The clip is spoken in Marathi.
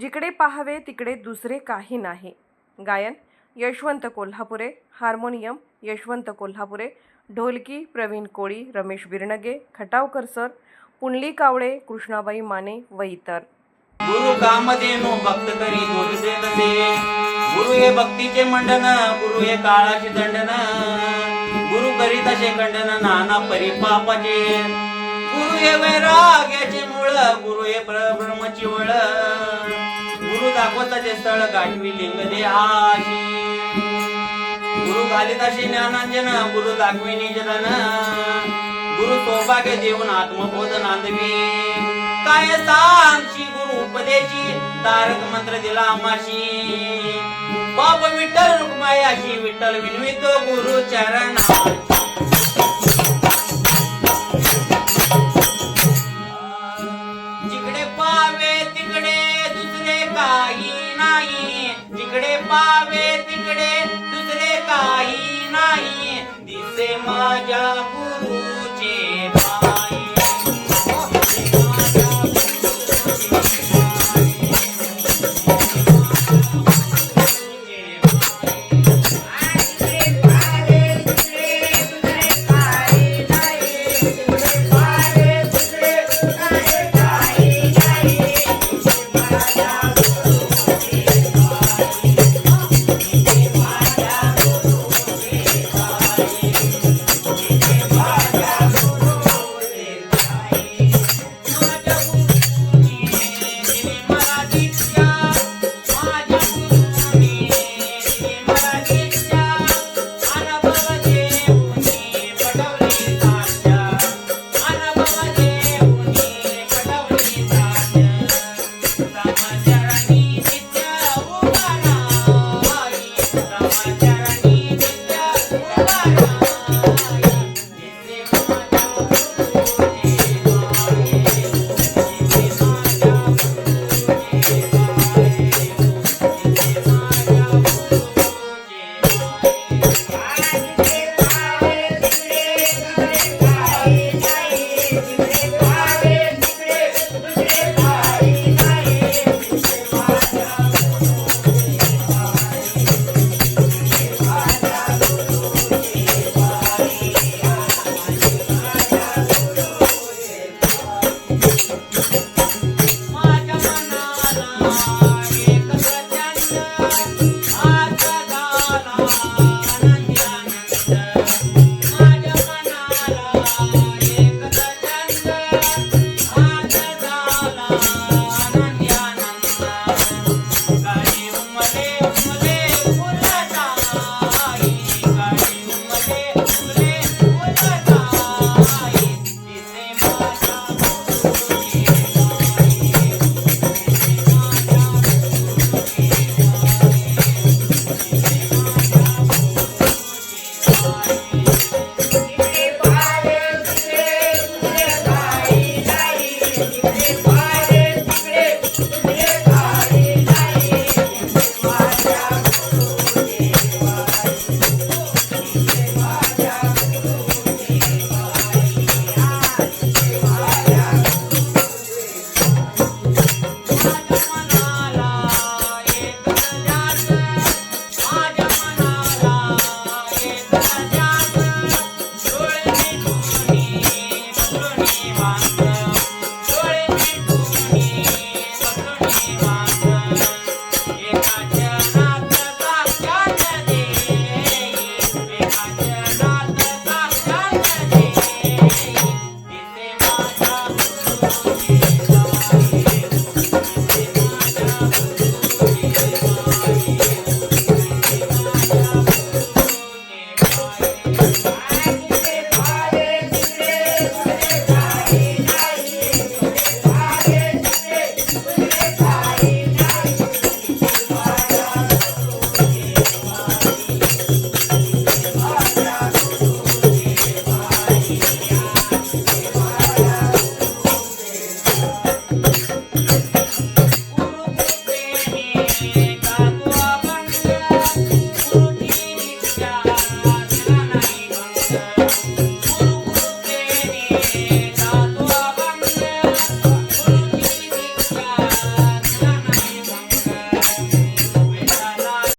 जिकडे पाहावे तिकडे दुसरे काही नाही. गायन यशवंत कोल्हापुरे. हार्मोनियम यशवंत कोल्हापुरे. ढोलकी प्रवीण कोळी रमेश बिरणगे खटावकर सर पुंडली कावळे कृष्णाबाई माने व इतर. गुरु कामधेनु भक्त करी दोषे तसे गुरु हे भक्तीचे मंडन गुरु हे काळाचे दंडन. गुरु करीत असे खंडन नाना परिपापाचे. गुरु हे वैराग्याचे मूळ गुरु हे ब्रह्मची वळ दाखवताचे स्थळ गाठवी लिंग देहाशी गुरु घालीत असे ज्ञानांजन गुरु दाखवी निजन गुरु सौभाग्य देऊन आत्मबोध नांदवी. काय सांगशी गुरु उपदेशी तारक मंत्र दिला आमाशी बाप विठ्ठल रुक्मायाशी विठ्ठल विनवितो गुरु चरणा जिकडे पावे तिकडे दुसरे काही